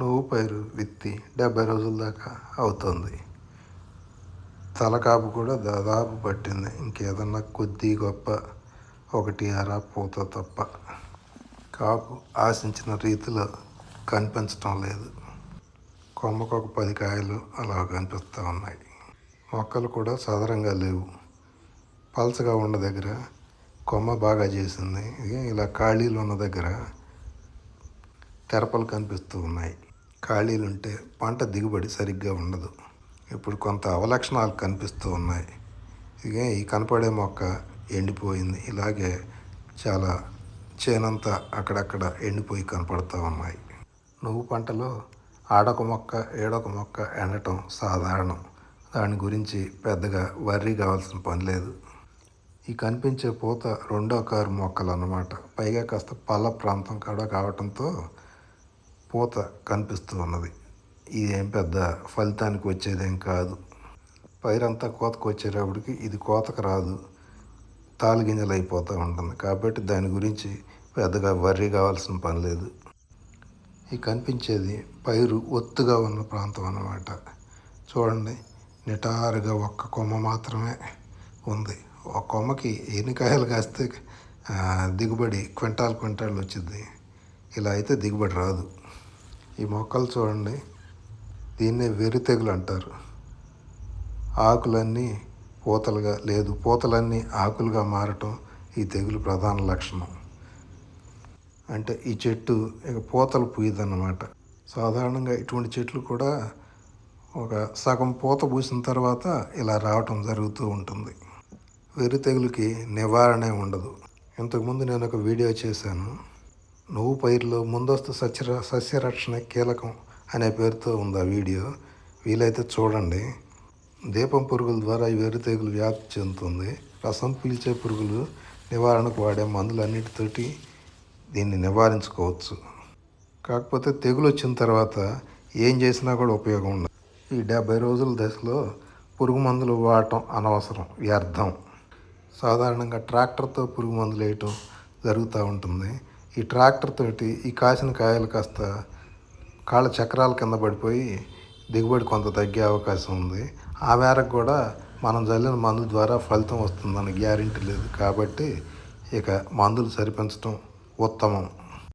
నువ్వు పైరు విత్తి డెబ్బై రోజుల దాకా అవుతుంది. తలకాపు కూడా దాదాపు పట్టింది. ఇంకేదన్నా కొద్ది గొప్ప ఒకటి అర పూత తప్ప. కాపు ఆశించిన రీతిలో కనిపించటం లేదు. కొమ్మకు ఒక పది కాయలు అలా కనిపిస్తూ ఉన్నాయి. మొక్కలు కూడా సదరంగా లేవు. పలచగా ఉన్న దగ్గర కొమ్మ బాగా చేసింది. ఇలా ఖాళీలు ఉన్న దగ్గర తెరపలు కనిపిస్తూ ఉన్నాయి. ఖాళీలు ఉంటే పంట దిగుబడి సరిగ్గా ఉండదు. ఇప్పుడు కొంత అవలక్షణాలు కనిపిస్తూ ఉన్నాయి. ఇదే ఈ కనపడే మొక్క ఎండిపోయింది. ఇలాగే చాలా చేనంతా అక్కడక్కడ ఎండిపోయి కనపడుతూ ఉన్నాయి. నువ్వు పంటలో ఆడొక మొక్క ఏడొక మొక్క ఎండటం సాధారణం. దాని గురించి పెద్దగా వర్రీ కావాల్సిన పని లేదు. ఈ కనిపించే పూత రెండో కారు మొక్కలు అన్నమాట పైగా కాస్త పల్ల ప్రాంతం కూడా కావటంతో పూత కనిపిస్తూ ఉన్నది ఇదేం పెద్ద ఫలితానికి వచ్చేదేం కాదు. పైరంతా కోతకు వచ్చేటప్పటికి ఇది కోతకు రాదు. తాలిగింజలు అయిపోతూ ఉంటుంది. కాబట్టి దాని గురించి పెద్దగా వర్రీ కావాల్సిన పని లేదు. ఈ కనిపించేది పైరు ఒత్తుగా ఉన్న ప్రాంతం అన్నమాట. చూడండి నిటారుగా ఒక్క కొమ్మ మాత్రమే ఉంది. ఒక కొమ్మకి ఎన్ని కాయలు కాస్తే దిగుబడి క్వింటాల్ క్వింటాల్ వచ్చింది ఇలా అయితే దిగుబడి రాదు. ఈ మొక్కలు చూడండి. దీన్నే వెర్రి తెగులు అంటారు. ఆకులన్నీ పూతలుగా లేదు పూతలన్నీ ఆకులుగా మారటం ఈ తెగులు ప్రధాన లక్షణం. అంటే ఈ చెట్టు ఇక పూతలు పూయదన్నమాట. సాధారణంగా ఇటువంటి చెట్లు కూడా ఒక సగం పూత పూసిన తర్వాత ఇలా రావటం జరుగుతూ ఉంటుంది. వెర్రి తెగులుకి నివారణే ఉండదు. ఇంతకుముందు నేను ఒక వీడియో చేశాను. నువ్వు పైరులో ముందస్తు సస్య సస్యరక్షణ కీలకం అనే పేరుతో ఉంది ఆ వీడియో. వీలైతే చూడండి. దీపం పురుగుల ద్వారా ఈ తెగులు వ్యాప్తి చెందుతుంది. రసం పీల్చే పురుగులు నివారణకు వాడే మందులన్నిటితోటి దీన్ని నివారించుకోవచ్చు. కాకపోతే తెగులు వచ్చిన తర్వాత ఏం చేసినా కూడా ఉపయోగం ఉండదు. ఈ డెబ్బై రోజుల దశలో పురుగు మందులు వాడటం అనవసరం వ్యర్థం. సాధారణంగా ట్రాక్టర్తో పురుగు మందులు వేయటం జరుగుతూ ఉంటుంది. ఈ ట్రాక్టర్ తోటి ఈ కాసిన కాయలు కాస్త కాళ్ళ చక్రాల కింద పడిపోయి దిగుబడి కొంత తగ్గే అవకాశం ఉంది. ఆ మేరకు కూడా మనం చల్లిన మందు ద్వారా ఫలితం వస్తుందని గ్యారెంటీ లేదు. కాబట్టి ఇక మందులు సరిపెంచడం ఉత్తమం.